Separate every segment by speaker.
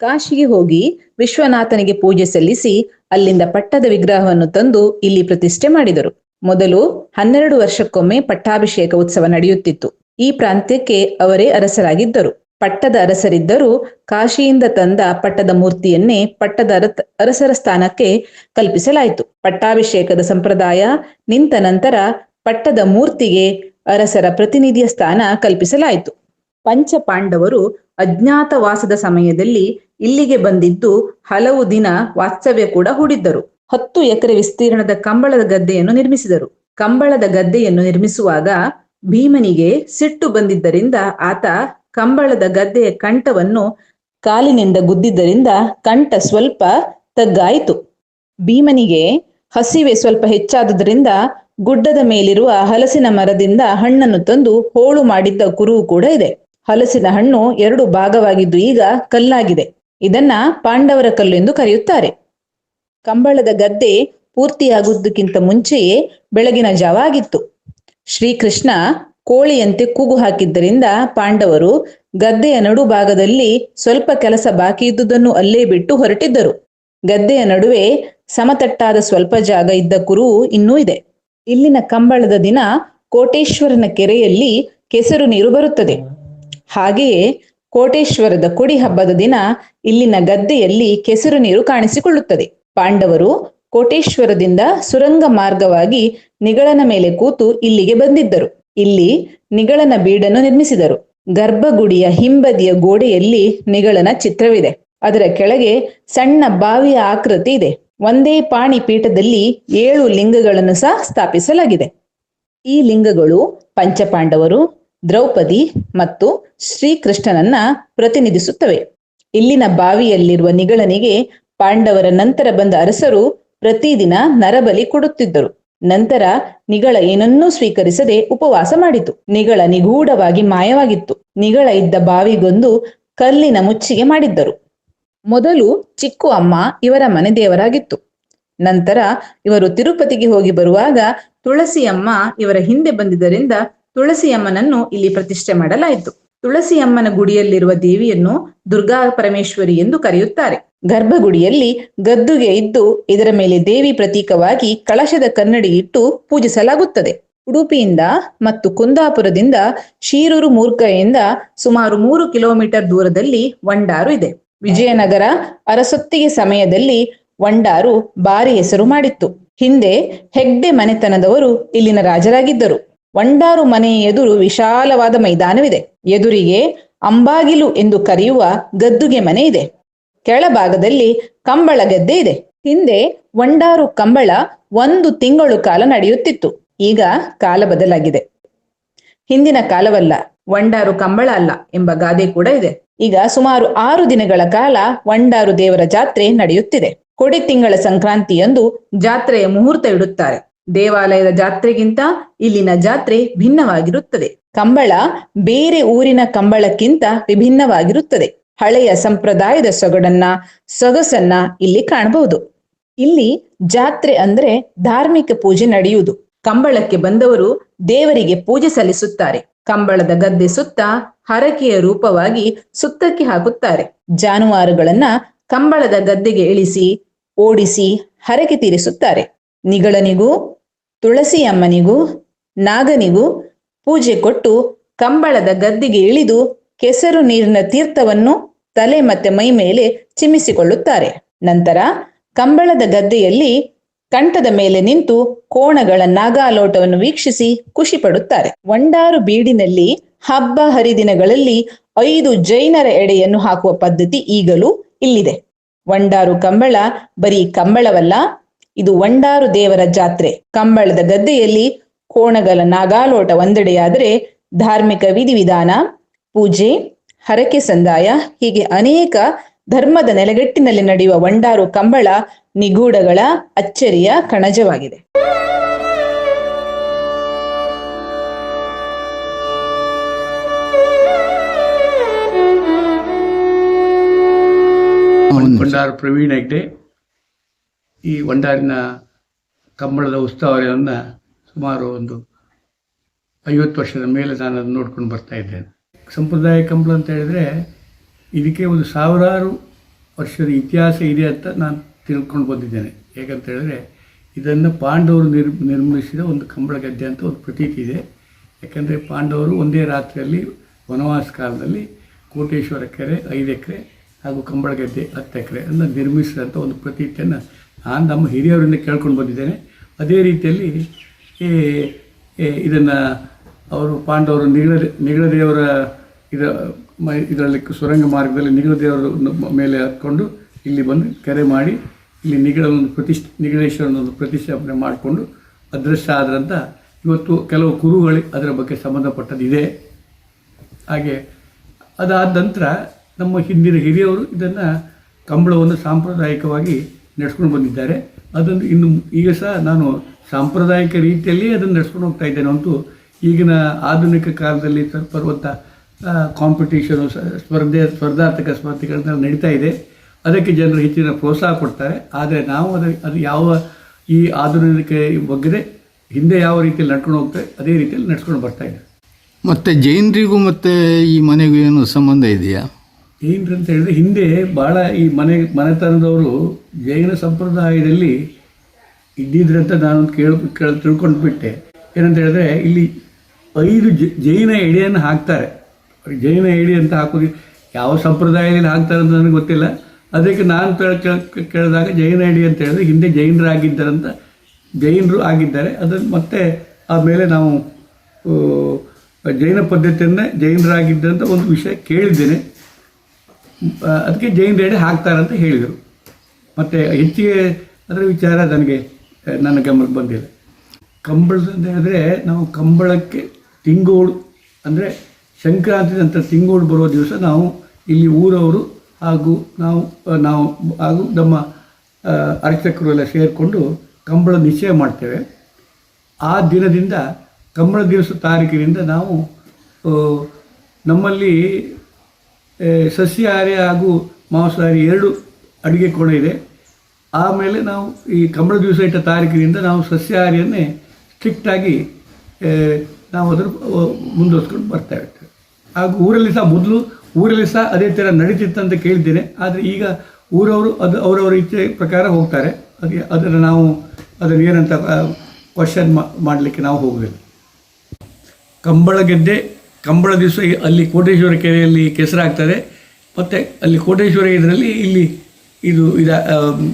Speaker 1: ಕಾಶಿಗೆ ಹೋಗಿ ವಿಶ್ವನಾಥನಿಗೆ ಪೂಜೆ ಸಲ್ಲಿಸಿ ಅಲ್ಲಿಂದ ಪಟ್ಟದ ವಿಗ್ರಹವನ್ನು ತಂದು ಇಲ್ಲಿ ಪ್ರತಿಷ್ಠೆ ಮಾಡಿದರು. ಮೊದಲು ಹನ್ನೆರಡು ವರ್ಷಕ್ಕೊಮ್ಮೆ ಪಟ್ಟಾಭಿಷೇಕ ಉತ್ಸವ ನಡೆಯುತ್ತಿತ್ತು. ಈ ಪ್ರಾಂತ್ಯಕ್ಕೆ ಅವರೇ ಅರಸರಾಗಿದ್ದರು. ಪಟ್ಟದ ಅರಸರಿದ್ದರೂ ಕಾಶಿಯಿಂದ ತಂದ ಪಟ್ಟದ ಮೂರ್ತಿಯನ್ನೇ ಪಟ್ಟದ ಅರಸರ ಸ್ಥಾನಕ್ಕೆ ಕಲ್ಪಿಸಲಾಯಿತು ಪಟ್ಟಾಭಿಷೇಕದ ಸಂಪ್ರದಾಯ ನಿಂತ ನಂತರ ಪಟ್ಟದ ಮೂರ್ತಿಗೆ ಅರಸರ ಪ್ರತಿನಿಧಿಯ ಸ್ಥಾನ ಕಲ್ಪಿಸಲಾಯಿತು. ಪಂಚ ಪಾಂಡವರು ಅಜ್ಞಾತವಾಸದ ಸಮಯದಲ್ಲಿ ಇಲ್ಲಿಗೆ ಬಂದಿದ್ದು ಹಲವು ದಿನ ವಾಸ್ತವ್ಯ ಕೂಡ ಹೂಡಿದ್ದರು. ಹತ್ತು ಎಕರೆ ವಿಸ್ತೀರ್ಣದ ಕಂಬಳದ ಗದ್ದೆಯನ್ನು ನಿರ್ಮಿಸಿದರು. ಕಂಬಳದ ಗದ್ದೆಯನ್ನು ನಿರ್ಮಿಸುವಾಗ ಭೀಮನಿಗೆ ಸಿಟ್ಟು ಬಂದಿದ್ದರಿಂದ ಆತ ಕಂಬಳದ ಗದ್ದೆಯ ಕಂಠವನ್ನು ಕಾಲಿನಿಂದ ಗುದ್ದಿದ್ದರಿಂದ ಕಂಠ ಸ್ವಲ್ಪ ತಗ್ಗಾಯಿತು. ಭೀಮನಿಗೆ ಹಸಿವೆ ಸ್ವಲ್ಪ ಹೆಚ್ಚಾದುದರಿಂದ ಗುಡ್ಡದ ಮೇಲಿರುವ ಹಲಸಿನ ಮರದಿಂದ ಹಣ್ಣನ್ನು ತಂದು ಹೋಳು ಮಾಡಿದ್ದ ಕುರುವು ಕೂಡ ಇದೆ. ಹಲಸಿನ ಹಣ್ಣು ಎರಡು ಭಾಗವಾಗಿದ್ದು ಈಗ ಕಲ್ಲಾಗಿದೆ. ಇದನ್ನ ಪಾಂಡವರ ಕಲ್ಲು ಎಂದು ಕರೆಯುತ್ತಾರೆ. ಕಂಬಳದ ಗದ್ದೆ ಪೂರ್ತಿಯಾಗುವುದಕ್ಕಿಂತ ಮುಂಚೆಯೇ ಬೆಳಗಿನ ಜಾವ ಆಗಿತ್ತು. ಶ್ರೀಕೃಷ್ಣ ಕೋಳಿಯಂತೆ ಕೂಗು ಹಾಕಿದ್ದರಿಂದ ಪಾಂಡವರು ಗದ್ದೆಯ ನಡುಭಾಗದಲ್ಲಿ ಸ್ವಲ್ಪ ಕೆಲಸ ಬಾಕಿ ಇದ್ದುದನ್ನು ಅಲ್ಲೇ ಬಿಟ್ಟು ಹೊರಟಿದ್ದರು. ಗದ್ದೆಯ ನಡುವೆ ಸಮತಟ್ಟಾದ ಸ್ವಲ್ಪ ಜಾಗ ಇದ್ದ ಕುರು ಇನ್ನೂ ಇದೆ. ಇಲ್ಲಿನ ಕಂಬಳದ ದಿನ ಕೋಟೇಶ್ವರನ ಕೆರೆಯಲ್ಲಿ ಕೆಸರು ನೀರು ಬರುತ್ತದೆ. ಹಾಗೆಯೇ ಕೋಟೇಶ್ವರದ ಕುಡಿ ಹಬ್ಬದ ದಿನ ಇಲ್ಲಿನ ಗದ್ದೆಯಲ್ಲಿ ಕೆಸರು ನೀರು ಕಾಣಿಸಿಕೊಳ್ಳುತ್ತದೆ. ಪಾಂಡವರು ಕೋಟೇಶ್ವರದಿಂದ ಸುರಂಗ ಮಾರ್ಗವಾಗಿ ನಿಗಳನ ಮೇಲೆ ಕೂತು ಇಲ್ಲಿಗೆ ಬಂದಿದ್ದರು. ಇಲ್ಲಿ ನಿಗಳನ ಬೀಡನ್ನು ನಿರ್ಮಿಸಿದರು. ಗರ್ಭಗುಡಿಯ ಹಿಂಬದಿಯ ಗೋಡೆಯಲ್ಲಿ ನಿಗಳನ ಚಿತ್ರವಿದೆ. ಅದರ ಕೆಳಗೆ ಸಣ್ಣ ಬಾವಿಯ ಆಕೃತಿ ಇದೆ. ಒಂದೇ ಪಾಣಿ ಪೀಠದಲ್ಲಿ ಏಳು ಲಿಂಗಗಳನ್ನು ಸಹ ಸ್ಥಾಪಿಸಲಾಗಿದೆ. ಈ ಲಿಂಗಗಳು ಪಂಚಪಾಂಡವರು ದ್ರೌಪದಿ ಮತ್ತು ಶ್ರೀಕೃಷ್ಣನನ್ನ ಪ್ರತಿನಿಧಿಸುತ್ತವೆ. ಇಲ್ಲಿನ ಬಾವಿಯಲ್ಲಿರುವ ನಿಗಳನಿಗೆ ಪಾಂಡವರ ನಂತರ ಬಂದ ಅರಸರು ಪ್ರತಿದಿನ ನರಬಲಿ ಕೊಡುತ್ತಿದ್ದರು. ನಂತರ ನಿಗಳ ಏನನ್ನೂ ಸ್ವೀಕರಿಸದೆ ಉಪವಾಸ ಮಾಡಿತು. ನಿಗಳ ನಿಗೂಢವಾಗಿ ಮಾಯವಾಗಿತ್ತು. ನಿಗಳ ಇದ್ದ ಬಾವಿಗೊಂದು ಕಲ್ಲಿನ ಮುಚ್ಚಿಗೆ ಮಾಡಿದ್ದರು. ಮೊದಲು ಚಿಕ್ಕು ಅಮ್ಮ ಇವರ ಮನೆ ದೇವರಾಗಿತ್ತು. ನಂತರ ಇವರು ತಿರುಪತಿಗೆ ಹೋಗಿ ಬರುವಾಗ ತುಳಸಿಯಮ್ಮ ಇವರ ಹಿಂದೆ ಬಂದಿದ್ದರಿಂದ ತುಳಸಿಯಮ್ಮನನ್ನು ಇಲ್ಲಿ ಪ್ರತಿಷ್ಠೆ ಮಾಡಲಾಯಿತು. ತುಳಸಿಯಮ್ಮನ ಗುಡಿಯಲ್ಲಿರುವ ದೇವಿಯನ್ನು ದುರ್ಗಾ ಪರಮೇಶ್ವರಿ ಎಂದು ಕರೆಯುತ್ತಾರೆ. ಗರ್ಭಗುಡಿಯಲ್ಲಿ ಗದ್ದುಗೆ ಇದ್ದು ಇದರ ಮೇಲೆ ದೇವಿ ಪ್ರತೀಕವಾಗಿ ಕಳಶದ ಕನ್ನಡಿ ಇಟ್ಟು ಪೂಜಿಸಲಾಗುತ್ತದೆ. ಉಡುಪಿಯಿಂದ ಮತ್ತು ಕುಂದಾಪುರದಿಂದ ಶೀರೂರು ಮೂರ್ಖೆಯಿಂದ ಸುಮಾರು ಮೂರು ಕಿಲೋಮೀಟರ್ ದೂರದಲ್ಲಿ ವಂಡಾರು ಇದೆ. ವಿಜಯನಗರ ಅರಸೊತ್ತಿಗೆ ಸಮಯದಲ್ಲಿ ವಂಡಾರು ಭಾರಿ ಹೆಸರು ಮಾಡಿತ್ತು. ಹಿಂದೆ ಹೆಗ್ಡೆ ಮನೆತನದವರು ಇಲ್ಲಿನ ರಾಜರಾಗಿದ್ದರು. ವಂಡಾರು ಮನೆಯ ಎದುರು ವಿಶಾಲವಾದ ಮೈದಾನವಿದೆ. ಎದುರಿಗೆ ಅಂಬಾಗಿಲು ಎಂದು ಕರೆಯುವ ಗದ್ದುಗೆ ಮನೆ ಇದೆ. ಕೆಳಭಾಗದಲ್ಲಿ ಕಂಬಳ ಗದ್ದೆ ಇದೆ. ಹಿಂದೆ ವಂಡಾರು ಕಂಬಳ ಒಂದು ತಿಂಗಳು ಕಾಲ ನಡೆಯುತ್ತಿತ್ತು. ಈಗ ಕಾಲ ಬದಲಾಗಿದೆ. ಹಿಂದಿನ ಕಾಲವಲ್ಲ, ವಂಡಾರು ಕಂಬಳ ಅಲ್ಲ ಎಂಬ ಗಾದೆ ಕೂಡ ಇದೆ. ಈಗ ಸುಮಾರು ಆರು ದಿನಗಳ ಕಾಲ ವಂಡಾರು ದೇವರ ಜಾತ್ರೆ ನಡೆಯುತ್ತಿದೆ. ಕೊಡಿ ತಿಂಗಳ ಸಂಕ್ರಾಂತಿಯಂದು ಜಾತ್ರೆಯ ಮುಹೂರ್ತ ಇಡುತ್ತಾರೆ. ದೇವಾಲಯದ ಜಾತ್ರೆಗಿಂತ ಇಲ್ಲಿನ ಜಾತ್ರೆ ಭಿನ್ನವಾಗಿರುತ್ತದೆ. ಕಂಬಳ ಬೇರೆ ಊರಿನ ಕಂಬಳಕ್ಕಿಂತ ವಿಭಿನ್ನವಾಗಿರುತ್ತದೆ. ಹಳೆಯ ಸಂಪ್ರದಾಯದ ಸೊಗಡನ್ನ, ಸೊಗಸನ್ನ ಇಲ್ಲಿ ಕಾಣಬಹುದು. ಇಲ್ಲಿ ಜಾತ್ರೆ ಅಂದ್ರೆ ಧಾರ್ಮಿಕ ಪೂಜೆ ನಡೆಯುವುದು. ಕಂಬಳಕ್ಕೆ ಬಂದವರು ದೇವರಿಗೆ ಪೂಜೆ ಸಲ್ಲಿಸುತ್ತಾರೆ. ಕಂಬಳದ ಗದ್ದೆ ಸುತ್ತ ಹರಕೆಯ ರೂಪವಾಗಿ ಸುತ್ತಕ್ಕೆ ಹಾಕುತ್ತಾರೆ. ಜಾನುವಾರುಗಳನ್ನ ಕಂಬಳದ ಗದ್ದೆಗೆ ಇಳಿಸಿ, ಓಡಿಸಿ ಹರಕೆ ತೀರಿಸುತ್ತಾರೆ. ನಿಗಳನಿಗೂ ತುಳಸಿ ಅಮ್ಮನಿಗೂ ನಾಗನಿಗೂ ಪೂಜೆ ಕೊಟ್ಟು ಕಂಬಳದ ಗದ್ದಿಗೆ ಇಳಿದು ಕೆಸರು ನೀರಿನ ತೀರ್ಥವನ್ನು ತಲೆ ಮತ್ತೆ ಮೈ ಮೇಲೆ ಚಿಮ್ಮಿಸಿಕೊಳ್ಳುತ್ತಾರೆ. ನಂತರ ಕಂಬಳದ ಗದ್ದೆಯಲ್ಲಿ ಕಂಠದ ಮೇಲೆ ನಿಂತು ಕೋಣಗಳ ನಾಗಾಲೋಟವನ್ನು ವೀಕ್ಷಿಸಿ ಖುಷಿ ಪಡುತ್ತಾರೆ ಬೀಡಿನಲ್ಲಿ ಹಬ್ಬ ಹರಿದಿನಗಳಲ್ಲಿ ಐದು ಜೈನರ ಎಡೆಯನ್ನು ಹಾಕುವ ಪದ್ಧತಿ ಈಗಲೂ ಇಲ್ಲಿದೆ. ವಂಡಾರು ಕಂಬಳ ಬರೀ ಕಂಬಳವಲ್ಲ ಇದು ವಂಡಾರು ದೇವರ ಜಾತ್ರೆ. ಕಂಬಳದ ಗದ್ದೆಯಲ್ಲಿ ಕೋಣಗಲ ನಾಗಾಲೋಟ ಒಂದೆಡೆಯಾದರೆ ಧಾರ್ಮಿಕ ವಿಧಿವಿಧಾನ, ಪೂಜೆ, ಹರಕೆ ಸಂದಾಯ, ಹೀಗೆ ಅನೇಕ ಧರ್ಮದ ನೆಲೆಗಟ್ಟಿನಲ್ಲಿ ನಡೆಯುವ ವಂಡಾರು ಕಂಬಳ, ನಿಗೂಢಗಳ ಅಚ್ಚರಿಯ ಕಣಜವಾಗಿದೆ.
Speaker 2: ಪ್ರವೀಣ್ ಹೆಗ್ಡೆ. ಈ ಒಂಡಾರಿನ ಕಂಬಳದ ಉತ್ಸವವನ್ನು ಸುಮಾರು ಒಂದು ಐವತ್ತು ವರ್ಷದ ಮೇಲೆ ನಾನು ಅದನ್ನು ನೋಡ್ಕೊಂಡು ಬರ್ತಾ ಇದ್ದೇನೆ. ಸಂಪ್ರದಾಯ ಕಂಬಳ ಅಂತ ಹೇಳಿದರೆ ಇದಕ್ಕೆ ಒಂದು ಸಾವಿರಾರು ವರ್ಷದ ಇತಿಹಾಸ ಇದೆ ಅಂತ ನಾನು ತಿಳ್ಕೊಂಡು ಬಂದಿದ್ದೇನೆ. ಹೇಗಂತ ಹೇಳಿದ್ರೆ ಇದನ್ನು ಪಾಂಡವರು ನಿರ್ ನಿರ್ಮಿಸಿದ ಒಂದು ಕಂಬಳ ಗದ್ದೆ ಅಂತ ಒಂದು ಪ್ರತೀತಿ ಇದೆ. ಯಾಕಂದರೆ ಪಾಂಡವರು ಒಂದೇ ರಾತ್ರಿಯಲ್ಲಿ ವನವಾಸ ಕಾಲದಲ್ಲಿ ಕೋಟೇಶ್ವರ ಕೆರೆ, ಐದು ಎಕರೆ ಹಾಗೂ ಕಂಬಳ ಗದ್ದೆ ಹತ್ತು ಎಕರೆ ಅನ್ನು ನಿರ್ಮಿಸಿದಂಥ ಒಂದು ಪ್ರತೀತಿಯನ್ನು ನಾನು ನಮ್ಮ ಹಿರಿಯವರಿಂದ ಕೇಳ್ಕೊಂಡು ಬಂದಿದ್ದೇನೆ. ಅದೇ ರೀತಿಯಲ್ಲಿ ಇದನ್ನು ಅವರು ಪಾಂಡವರು ನಿಗಳ ನಿಗಳದೇವರ ಇದ ಇದರಲ್ಲಿ ಸುರಂಗ ಮಾರ್ಗದಲ್ಲಿ ನಿಗಳದೇವರ ಮೇಲೆ ಹತ್ಕೊಂಡು ಇಲ್ಲಿ ಬಂದು ಕರೆ ಮಾಡಿ ಇಲ್ಲಿ ನಿಗಳವನ್ನು ಪ್ರತಿಷ್ಠ, ನಿಗಳೇಶ್ವರನೊಂದು ಪ್ರತಿಷ್ಠಾಪನೆ ಮಾಡಿಕೊಂಡು ಅದೃಷ್ಟ ಆದ್ರಂತ ಇವತ್ತು ಕೆಲವು ಕುರುಗಳು ಅದರ ಬಗ್ಗೆ ಸಂಬಂಧಪಟ್ಟದಿದೆ. ಹಾಗೆ ಅದಾದ ನಂತರ ನಮ್ಮ ಹಿಂದಿನ ಹಿರಿಯವರು ಇದನ್ನು ಕಂಬಳವನ್ನು ಸಾಂಪ್ರದಾಯಿಕವಾಗಿ ನಡೆಸ್ಕೊಂಡು ಬಂದಿದ್ದಾರೆ. ಅದನ್ನು ಇನ್ನು ಈಗ ಸಹ ನಾನು ಸಾಂಪ್ರದಾಯಿಕ ರೀತಿಯಲ್ಲಿ ಅದನ್ನು ನಡೆಸ್ಕೊಂಡು ಹೋಗ್ತಾ ಇದ್ದೇನೆ ಅಂತೂ ಈಗಿನ ಆಧುನಿಕ ಕಾಲದಲ್ಲಿ ಬರುವಂಥ ಕಾಂಪಿಟೇಷನು ಸ್ಪರ್ಧೆ ಸ್ಪರ್ಧಾತ್ಮಕ ಸ್ಪರ್ಧೆಗಳನ್ನೆಲ್ಲ ನಡೀತಾ ಇದೆ. ಅದಕ್ಕೆ ಜನರು ಹೆಚ್ಚಿನ ಪ್ರೋತ್ಸಾಹ ಕೊಡ್ತಾರೆ. ಆದರೆ ನಾವು ಅದು ಅದು ಯಾವ ಈ ಆಧುನಿಕ ಬಗ್ಗೆ ಹಿಂದೆ ಯಾವ ರೀತಿಯಲ್ಲಿ ನಡ್ಕೊಂಡು ಹೋಗ್ತಾರೆ ಅದೇ ರೀತಿಯಲ್ಲಿ ನಡ್ಸ್ಕೊಂಡು ಬರ್ತಾ ಇದೆ
Speaker 3: ಮತ್ತು ಜೈನರಿಗೂ ಮತ್ತು ಈ ಮನೆಗೂ ಏನು ಸಂಬಂಧ ಇದೆಯಾ?
Speaker 2: ಏನ್ರಿ ಅಂತ ಹೇಳಿದ್ರೆ ಹಿಂದೆ ಭಾಳ ಈ ಮನೆ, ಮನೆತನದವರು ಜೈನ ಸಂಪ್ರದಾಯದಲ್ಲಿ ಇದ್ದಿದ್ರಂತ ನಾನು ಕೇಳ ಕೇಳ ತಿಳ್ಕೊಂಡು ಬಿಟ್ಟೆ ಏನಂತ ಹೇಳಿದ್ರೆ ಇಲ್ಲಿ ಐದು ಜೈನ ಎಡೆಯನ್ನು ಹಾಕ್ತಾರೆ. ಜೈನ ಎಡೆ ಅಂತ ಹಾಕೋದು ಯಾವ ಸಂಪ್ರದಾಯದಲ್ಲಿ ಹಾಕ್ತಾರೆ ಅಂತ ನನಗೆ ಗೊತ್ತಿಲ್ಲ. ಅದಕ್ಕೆ ನಾನು ಕೇಳ್- ಕೇಳ್- ಕೇಳಿದಾಗ ಜೈನ ಎಡೆ ಅಂತ ಹೇಳಿದ್ರೆ ಹಿಂದೆ ಜೈನರಾಗಿದ್ದಾರಂತ, ಜೈನರು ಆಗಿದ್ದಾರೆ. ಅದನ್ನು ಮತ್ತೆ ಆಮೇಲೆ ನಾವು ಜೈನ ಪದ್ಧತಿಯನ್ನೇ ಜೈನರಾಗಿದ್ದಂಥ ಒಂದು ವಿಷಯ ಕೇಳಿದ್ದೇನೆ. ಅದಕ್ಕೆ ಜೈನ್ ರೇಡೆ ಹಾಕ್ತಾರೆ ಅಂತ ಹೇಳಿದರು. ಮತ್ತು ಹೆಚ್ಚಿಗೆ ಅದರ ವಿಚಾರ ನನಗೆ ನನ್ನ ಗಮನಕ್ಕೆ ಬಂದಿಲ್ಲ. ಕಂಬಳದ ಹೇಳಿದ್ರೆ ನಾವು ಕಂಬಳಕ್ಕೆ ತಿಂಗೋಳು ಅಂದರೆ ಸಂಕ್ರಾಂತಿ ನಂತರ ತಿಂಗೋಡು ಬರುವ ದಿವಸ ನಾವು ಇಲ್ಲಿ ಊರವರು ಹಾಗೂ ನಾವು ನಾವು ಹಾಗೂ ನಮ್ಮ ಅರ್ಚಕರು ಎಲ್ಲ ಸೇರಿಕೊಂಡು ಕಂಬಳ ನಿಶ್ಚಯ ಮಾಡ್ತೇವೆ. ಆ ದಿನದಿಂದ ಕಂಬಳ ದಿವಸ ತಾರೀಕಿನಿಂದ ನಾವು ನಮ್ಮಲ್ಲಿ ಸಸ್ಯಾಹಾರಿ ಹಾಗೂ ಮಾಂಸಾಹಾರಿ ಎರಡು ಅಡುಗೆ ಕೋಣೆ ಇದೆ. ಆಮೇಲೆ ನಾವು ಈ ಕಂಬಳ ದಿವಸ ಇಟ್ಟ ತಾರೀಕಿನಿಂದ ನಾವು ಸಸ್ಯಾಹಾರಿಯನ್ನೇ ಸ್ಟ್ರಿಕ್ಟಾಗಿ ನಾವು ಅದನ್ನು ಮುಂದುವರ್ಸ್ಕೊಂಡು ಬರ್ತಾ ಇರ್ತೇವೆ. ಹಾಗೂ ಊರಲ್ಲಿ ಸಹ ಮೊದಲು ಊರಲ್ಲಿ ಸಹ ಅದೇ ಥರ ಅಂತ ಕೇಳಿದ್ದೇನೆ. ಆದರೆ ಈಗ ಊರವರು ಅದು ಅವರವರ ಇಚ್ಛೆ ಪ್ರಕಾರ ಹೋಗ್ತಾರೆ. ಅದು ಅದನ್ನು ನಾವು ಅದನ್ನು ಏನಂತ ಕ್ವಶನ್ ಮಾಡಲಿಕ್ಕೆ ನಾವು ಹೋಗಬೇಕು ಕಂಬಳ ಗೆದ್ದೆ ಕಂಬಳ ದಿವಸ ಅಲ್ಲಿ ಕೋಟೇಶ್ವರ ಕೆರೆಯಲ್ಲಿ ಕೆಸರಾಗ್ತದೆ. ಮತ್ತು ಅಲ್ಲಿ ಕೋಟೇಶ್ವರ ಇದರಲ್ಲಿ ಇಲ್ಲಿ ಇದು ಇದ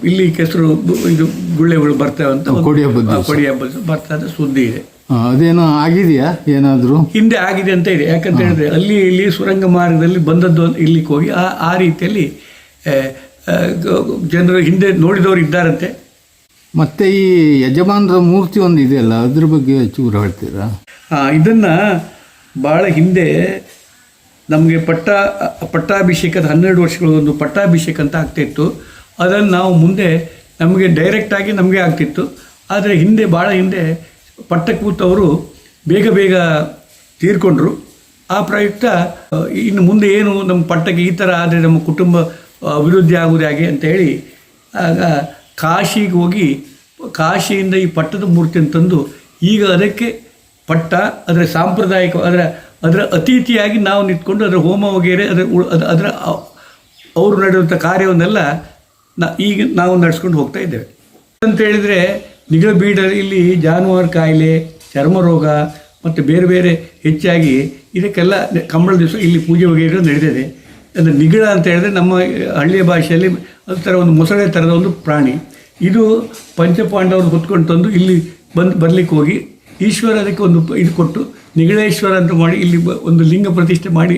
Speaker 2: ಇಲ್ಲಿ ಕೆಸರು ಇದು ಗುಳ್ಳೆಗಳು ಬರ್ತವೆ ಅಂತ
Speaker 3: ಕೊಡಿ ಹಬ್ಬದ.
Speaker 2: ಕೊಡಿ ಹಬ್ಬದ ಬರ್ತದೆ ಸುದ್ದಿ ಇದೆ.
Speaker 3: ಅದೇನೋ ಆಗಿದೆಯಾ ಏನಾದರೂ?
Speaker 2: ಹಿಂದೆ ಆಗಿದೆ ಅಂತ ಇದೆ. ಯಾಕಂತ ಹೇಳಿದ್ರೆ ಅಲ್ಲಿ ಇಲ್ಲಿ ಸುರಂಗ ಮಾರ್ಗದಲ್ಲಿ ಬಂದದ್ದು ಇಲ್ಲಿಗೆ ಹೋಗಿ ಆ ಆ ರೀತಿಯಲ್ಲಿ ಜನರು ಹಿಂದೆ ನೋಡಿದವರು ಇದ್ದಾರಂತೆ.
Speaker 3: ಮತ್ತೆ ಈ ಯಜಮಾನರ ಮೂರ್ತಿ ಒಂದು ಇದೆಯಲ್ಲ ಅದ್ರ ಬಗ್ಗೆ ಚೂರು ಹೇಳ್ತೀರಾ?
Speaker 2: ಇದನ್ನ ಭಾಳ ಹಿಂದೆ ನಮಗೆ ಪಟ್ಟ, ಪಟ್ಟಾಭಿಷೇಕದ ಹನ್ನೆರಡು ವರ್ಷಗಳ ಒಂದು ಪಟ್ಟಾಭಿಷೇಕ ಅಂತ ಆಗ್ತಿತ್ತು ಅದನ್ನು ನಾವು ಮುಂದೆ ನಮಗೆ ಡೈರೆಕ್ಟಾಗಿ ನಮಗೆ ಆಗ್ತಿತ್ತು. ಆದರೆ ಹಿಂದೆ ಭಾಳ ಹಿಂದೆ ಪಟ್ಟ ಕೂತವರು ಬೇಗ ಬೇಗ ತೀರ್ಕೊಂಡ್ರು. ಆ ಪ್ರಯುಕ್ತ, ಇನ್ನು ಮುಂದೆ ಏನು ನಮ್ಮ ಪಟ್ಟಕ್ಕೆ ಈ ಥರ ಆದರೆ ನಮ್ಮ ಕುಟುಂಬ ಅಭಿವೃದ್ಧಿ ಆಗುವುದು ಹೇಗೆ ಅಂತೇಳಿ ಆಗ ಕಾಶಿಗೆ ಹೋಗಿ, ಕಾಶಿಯಿಂದ ಈ ಪಟ್ಟದ ಮೂರ್ತಿಯನ್ನು ತಂದು ಈಗ ಅದಕ್ಕೆ ಪಟ್ಟ, ಅದರ ಸಾಂಪ್ರದಾಯಿಕ, ಅದರ ಅದರ ಅತಿಥಿಯಾಗಿ ನಾವು ನಿಂತ್ಕೊಂಡು ಅದರ ಹೋಮ ವಗೇರೆ, ಅದರ ಅದರ ಅವರು ನಡೆಯುವಂಥ ಕಾರ್ಯವನ್ನೆಲ್ಲ ನಾ, ಈಗ ನಾವು ನಡೆಸ್ಕೊಂಡು ಹೋಗ್ತಾ ಇದ್ದೇವೆ. ಅಂತ ಹೇಳಿದರೆ ಇಲ್ಲಿ ಜಾನುವಾರು ಕಾಯಿಲೆ, ಚರ್ಮ ರೋಗ ಮತ್ತು ಬೇರೆ ಬೇರೆ ಹೆಚ್ಚಾಗಿ ಇದಕ್ಕೆಲ್ಲ ಕಂಬಳ ದಿವಸ ಇಲ್ಲಿ ಪೂಜೆ ವಗೇರೆ ನಡೆದಿದೆ ಅಂದರೆ ನಿಗಳ ಅಂತ ಹೇಳಿದ್ರೆ ನಮ್ಮ ಹಳ್ಳಿಯ ಭಾಷೆಯಲ್ಲಿ ಅದು ಥರ ಒಂದು ಮೊಸಳೆ ಥರದ ಒಂದು ಪ್ರಾಣಿ. ಇದು ಪಂಚಪಾಂಡವರು ಹೊತ್ಕೊಂಡು ತಂದು ಇಲ್ಲಿ ಬಂದು, ಬರಲಿಕ್ಕೆ ಹೋಗಿ ಈಶ್ವರ ಅದಕ್ಕೆ ಒಂದು ಇದು ಕೊಟ್ಟು ನಿಗಳೇಶ್ವರ ಅಂತ ಮಾಡಿ ಇಲ್ಲಿ ಒಂದು ಲಿಂಗ ಪ್ರತಿಷ್ಠೆ ಮಾಡಿ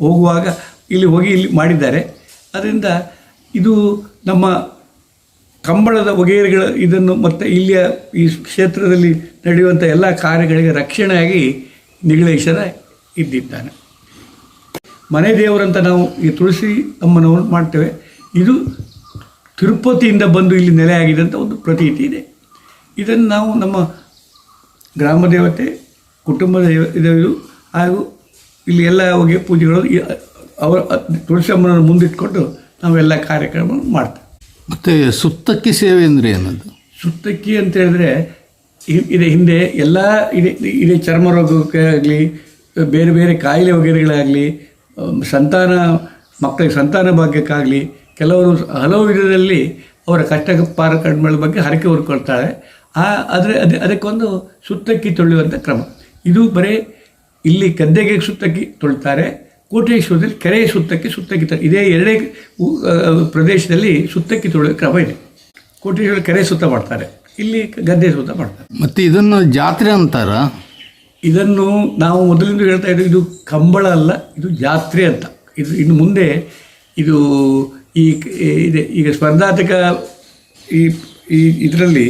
Speaker 2: ಹೋಗುವಾಗ ಇಲ್ಲಿ ಹೋಗಿ ಇಲ್ಲಿ ಮಾಡಿದ್ದಾರೆ. ಅದರಿಂದ ಇದು ನಮ್ಮ ಕಂಬಳದ ವಗೇರೆಗಳ ಇದನ್ನು ಮತ್ತು ಇಲ್ಲಿಯ ಈ ಕ್ಷೇತ್ರದಲ್ಲಿ ನಡೆಯುವಂಥ ಎಲ್ಲ ಕಾರ್ಯಗಳಿಗೆ ರಕ್ಷಣೆಯಾಗಿ ನಿಗಳೇಶ್ವರ ಇದ್ದಿದ್ದಾನೆ. ಮನೆ ದೇವರಂತ ನಾವು ಈ ತುಳಸಿ ಅಮ್ಮನವರು ಮಾಡ್ತೇವೆ. ಇದು ತಿರುಪತಿಯಿಂದ ಬಂದು ಇಲ್ಲಿ ನೆಲೆಯಾಗಿದೆ ಅಂತ ಒಂದು ಪ್ರತೀತಿ ಇದೆ. ಇದನ್ನು ನಾವು ನಮ್ಮ ಗ್ರಾಮ ದೇವತೆ ಕುಟುಂಬ ದೇವ- ದೇವರು ಹಾಗೂ ಇಲ್ಲಿ ಎಲ್ಲ ಹೋಗಿ ಪೂಜೆಗಳು ಅವರ ತುಳಸಿ ಅಮ್ಮನನ್ನು ಮುಂದಿಟ್ಕೊಂಡು ನಾವೆಲ್ಲ ಕಾರ್ಯಕ್ರಮ ಮಾಡ್ತೇವೆ.
Speaker 3: ಮತ್ತು ಸುತ್ತಕ್ಕಿ ಸೇವೆ ಅಂದರೆ ಏನದು?
Speaker 2: ಸುತ್ತಕ್ಕಿ ಅಂತ ಹೇಳಿದ್ರೆ ಇದೆ ಹಿಂದೆ ಎಲ್ಲ ಇದೆ ಇದೇ ಚರ್ಮ ರೋಗಕ್ಕೆ ಆಗಲಿ ಬೇರೆ ಬೇರೆ ಕಾಯಿಲೆ ವಗೇರೆಗಳಾಗಲಿ ಸಂತಾನ ಮಕ್ಕಳಿಗೆ ಸಂತಾನ ಭಾಗ್ಯಕ್ಕಾಗಲಿ ಕೆಲವರು ಹಲವು ವಿಧದಲ್ಲಿ ಅವರ ಕಷ್ಟ ಪಾರ ಕಡಿಮೆಗಳ ಬಗ್ಗೆ ಹರಕೆ ಹೊರ್ಕೊಳ್ತಾರೆ. ಆ ಆದರೆ ಅದೇ ಅದಕ್ಕೊಂದು ಸುತ್ತಕ್ಕಿ ತೊಳೆಯುವಂಥ ಕ್ರಮ. ಇದು ಬರೀ ಇಲ್ಲಿ ಗದ್ದೆಗೆ ಸುತ್ತಕ್ಕಿ ತೊಳ್ತಾರೆ ಕೋಟೇಶ್ವರದಲ್ಲಿ ಕೆರೆಯ ಸುತ್ತಕ್ಕೆ ಸುತ್ತಕ್ಕಿ ತೊಳೆ ಇದೇ ಎರಡೇ ಪ್ರದೇಶದಲ್ಲಿ ಸುತ್ತಕ್ಕಿ ತೊಳೆಯೋ ಕ್ರಮ ಇದೆ. ಕೋಟೇಶ್ವರ ಕೆರೆ ಸುತ್ತ ಮಾಡ್ತಾರೆ ಇಲ್ಲಿ ಗದ್ದೆ ಸುತ್ತ ಮಾಡ್ತಾರೆ.
Speaker 3: ಮತ್ತು ಇದನ್ನು ಜಾತ್ರೆ ಅಂತಾರ?
Speaker 2: ಇದನ್ನು ನಾವು ಮೊದಲಿಂದ ಹೇಳ್ತಾ ಇದ್ದೀವಿ ಇದು ಕಂಬಳ ಅಲ್ಲ ಇದು ಜಾತ್ರೆ ಅಂತ. ಇದು ಇನ್ನು ಮುಂದೆ ಇದು ಈ ಇದೆ. ಈಗ ಸ್ಪರ್ಧಾತ್ಮಕ ಈ ಈ ಇದರಲ್ಲಿ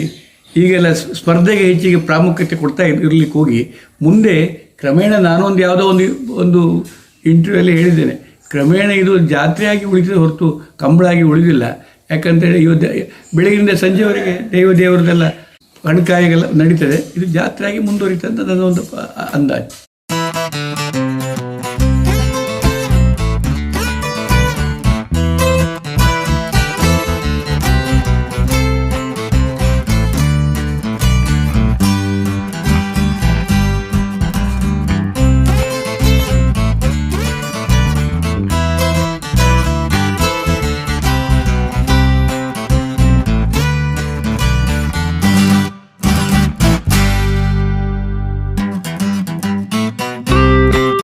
Speaker 2: ಈಗೆಲ್ಲ ಸ್ಪರ್ಧೆಗೆ ಹೆಚ್ಚಿಗೆ ಪ್ರಾಮುಖ್ಯತೆ ಕೊಡ್ತಾ ಇರಲಿಕ್ಕೆ ಹೋಗಿ, ಮುಂದೆ ಕ್ರಮೇಣ ನಾನೊಂದು ಯಾವುದೋ ಒಂದು ಒಂದು ಇಂಟರ್ವ್ಯೂಲ್ಲಿ ಹೇಳಿದ್ದೇನೆ. ಕ್ರಮೇಣ ಇದು ಜಾತ್ರೆಯಾಗಿ ಉಳಿದಿದೆ ಹೊರತು ಕಂಬಳಾಗಿ ಉಳಿದಿಲ್ಲ. ಯಾಕಂತೇಳಿ ಇವತ್ತು ಬೆಳಗಿನಿಂದ ಸಂಜೆವರೆಗೆ ದೇವ ದೇವರದೆಲ್ಲ ಕಣ್ಕಾಯಿಗೆಲ್ಲ ನಡೀತದೆ. ಇದು ಜಾತ್ರೆಯಾಗಿ ಮುಂದುವರಿತದೆ ಅಂತ ನನ್ನ ಒಂದು ಅಂದಾಜು.